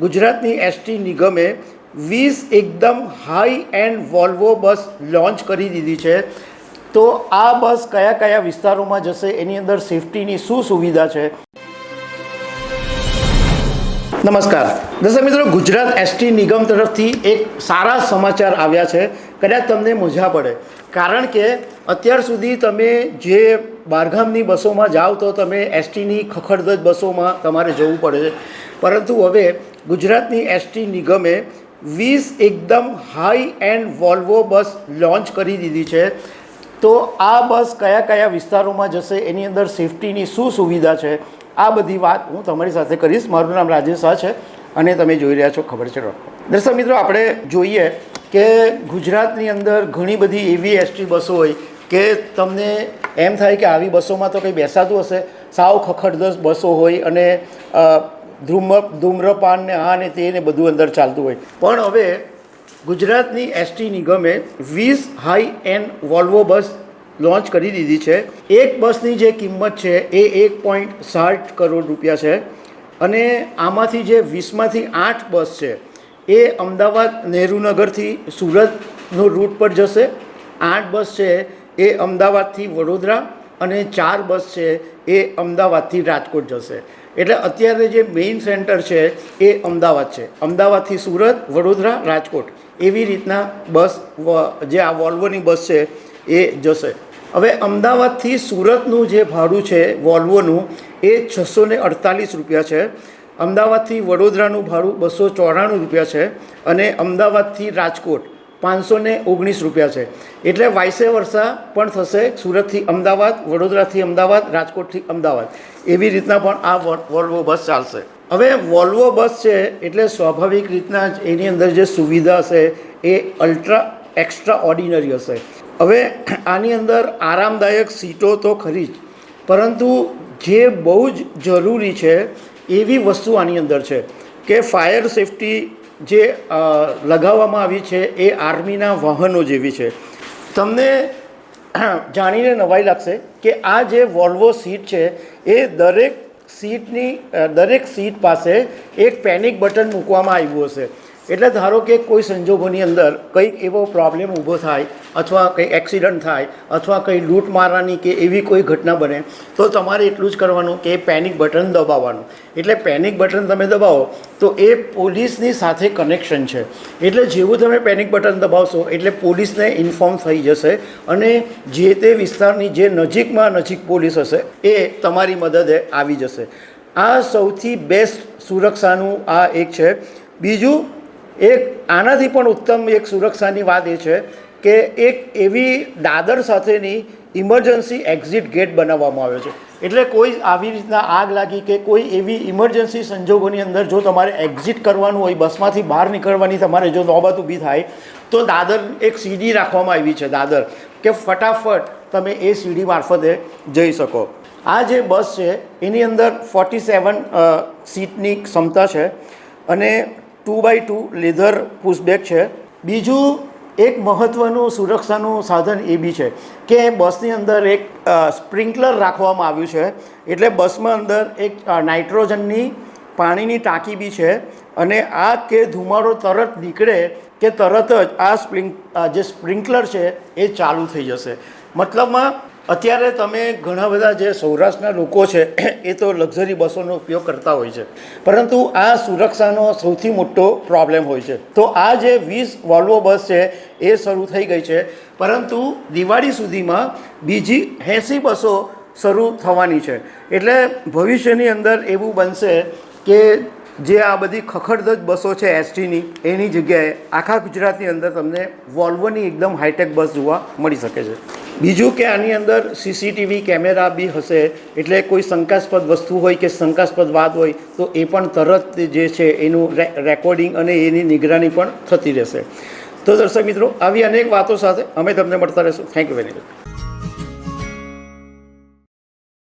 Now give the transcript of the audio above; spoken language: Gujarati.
ગુજરાતની એસટી નિગમે વીસ એકદમ high end Volvo bus launch કરી દીધી છે. તો આ બસ કયા કયા વિસ્તારોમાં જશે, એની અંદર સેફટીની શું સુવિધા છે? નમસ્કાર. દર્શક મિત્રો, ગુજરાત એસટી નિગમ તરફથી એક સારા સમાચાર આવ્યા છે. કદાચ તમને મજા પડે. કારણ કે અત્યાર સુધી તમે જે બહારગામની બસોમાં જાઓ તો તમે એસટીની ખખડધજ બસોમાં તમારે જવું પડે છે. પરંતુ હવે ગુજરાતની એસટી નિગમે વીસ એકદમ high end Volvo bus launch કરી દીધી છે. તો આ બસ કયા કયા વિસ્તારોમાં જશે, એની અંદર સેફટીની શું સુવિધા છે, આ બધી વાત હું તમારી સાથે કરીશ. મારું નામ રાજેશ શાહ છે અને તમે જોઈ રહ્યા છો ખબર છે. દર્શક મિત્રો, આપણે જોઈએ કે ગુજરાતની અંદર ઘણી બધી એવી એસટી બસો હોય કે તમને એમ થાય કે આવી બસોમાં તો કંઈ બેસાતું હશે. સાવ ખખડદસ બસો હોય અને ધૂમ ધૂમ્રપાન ને આ ને તે ને બધું અંદર ચાલતું હોય. પણ હવે ગુજરાતની એસટી નિગમે વીસ high end Volvo bus launch કરી દીધી છે. એક બસની જે કિંમત છે એ એક પોઈન્ટ સાઠ કરોડ રૂપિયા છે. અને આમાંથી જે વીસમાંથી આઠ બસ છે, એ અમદાવાદ નહેરુનગરથી સુરતનો રૂટ પર જશે. આઠ બસ છે એ અમદાવાદથી વડોદરા અને ચાર બસ છે એ અમદાવાદથી રાજકોટ જશે. એટલે અત્યારે જે મેઇન સેન્ટર છે એ અમદાવાદ છે. અમદાવાદથી સુરત, વડોદરા, રાજકોટ. એવી રીતના બસ જે આ વોલ્વોની બસ છે એ જશે. હવે અમદાવાદથી સુરતનું જે ભાડું છે, વોલ્વોનું, એ છસો ને અડતાલીસ રૂપિયા છે. અમદાવાદથી વડોદરાનું ભાડું બસો ચોરાણું રૂપિયા છે અને અમદાવાદથી રાજકોટ પાંચસો ને ઓગણીસ રૂપિયા છે. એટલે વાઇસે વર્ષા પણ થશે સુરતથી અમદાવાદ, વડોદરાથી અમદાવાદ, રાજકોટથી અમદાવાદ. એવી રીતના પણ આ વોલ- વોલ્વો બસ ચાલશે. હવે વોલ્વો બસ છે એટલે સ્વાભાવિક રીતના જ એની અંદર જે સુવિધા હશે એ અલ્ટ્રા એક્સ્ટ્રા ઓર્ડિનરી હશે. હવે આની અંદર આરામદાયક સીટો તો ખરી જ, પરંતુ જે બહુ જ જરૂરી છે એવી વસ્તુ આની અંદર છે કે ફાયર સેફટી જે લગાવવામાં આવી છે એ આર્મીના વાહનો જેવી છે. તમને જાણીને નવાઈ લાગશે કે આ જે વોલ્વો સીટ છે, એ દરેક સીટની દરેક સીટ પાસે એક પેનિક બટન મૂકવામાં આવ્યું હશે. એટલે ધારો કે કોઈ સંજોગોની અંદર કંઈક એવો પ્રોબ્લેમ ઊભો થાય, અથવા કંઈ એક્સિડન્ટ થાય, અથવા કંઈ લૂંટ મારવાની કે એવી કોઈ ઘટના બને, તો તમારે એટલું જ કરવાનું કે પેનિક બટન દબાવવાનું. એટલે પેનિક બટન તમે દબાવો, તો એ પોલીસની સાથે કનેક્શન છે. એટલે જેવું તમે પેનિક બટન દબાવશો, એટલે પોલીસને ઇન્ફોર્મ થઈ જશે અને જે તે વિસ્તારની જે નજીકમાં નજીક પોલીસ હશે, એ તમારી મદદે આવી જશે. આ સૌથી બેસ્ટ સુરક્ષાનું આ એક છે. બીજું એક આનાથી પણ ઉત્તમ એક સુરક્ષાની વાત એ છે કે એક એવી દાદર સાથેની ઇમરજન્સી એક્ઝિટ ગેટ બનાવવામાં આવ્યો છે. એટલે કોઈ આવી રીતના આગ લાગી કે કોઈ એવી ઇમરજન્સી સંજોગોની અંદર જો તમારે એક્ઝિટ કરવાનું હોય, બસમાંથી બહાર નીકળવાની તમારે જો નોબત ઊભી થાય, તો દાદર એક સીડી રાખવામાં આવી છે. દાદર કે ફટાફટ તમે એ સીડી મારફતે જઈ શકો. આ જે બસ છે, એની અંદર ફોર્ટી સેવન સીટની ક્ષમતા છે અને two by two leather pushback છે. બીજું એક મહત્ત્વનું સુરક્ષાનું સાધન એ બી છે કે બસની અંદર એક સ્પ્રિંકલર રાખવામાં આવ્યું છે. એટલે બસમાં અંદર એક નાઇટ્રોજનની પાણીની ટાંકી બી છે અને આ કે ધુમાડો તરત નીકળે કે તરત જ આ સ્પ્રિંક જે સ્પ્રિંકલર છે એ ચાલુ થઈ જશે. મતલબમાં અત્યારે તમે ઘણા બધા જે સૌરાષ્ટ્રના લોકો છે, એ તો લક્ઝરી બસોનો ઉપયોગ કરતા હોય છે. પરંતુ આ સુરક્ષાનો સૌથી મોટો પ્રોબ્લેમ હોય છે. તો આ જે વીસ વોલ્વો બસ છે, એ શરૂ થઈ ગઈ છે. પરંતુ દિવાળી સુધીમાં બીજી એંસી બસો શરૂ થવાની છે. એટલે ભવિષ્યની અંદર એવું બનશે કે જે આ બધી ખખડધજ બસો છે એસટીની, એની જગ્યાએ આખા ગુજરાતની અંદર તમને વોલ્વોની એકદમ હાઈટેક બસ જોવા મળી શકે છે. બીજું કે આની અંદર સીસીટીવી કેમેરા બી હશે, એટલે કોઈ શંકાસ્પદ વસ્તુ હોય કે શંકાસ્પદ વાત હોય, તો એ પણ તરત જે છે એનું રેકોર્ડિંગ અને એની નિગરાની પણ થતી રહેશે. તો દર્શક મિત્રો, આવી અનેક વાતો સાથે અમે તમને મળતા રહીશું. Thank you very much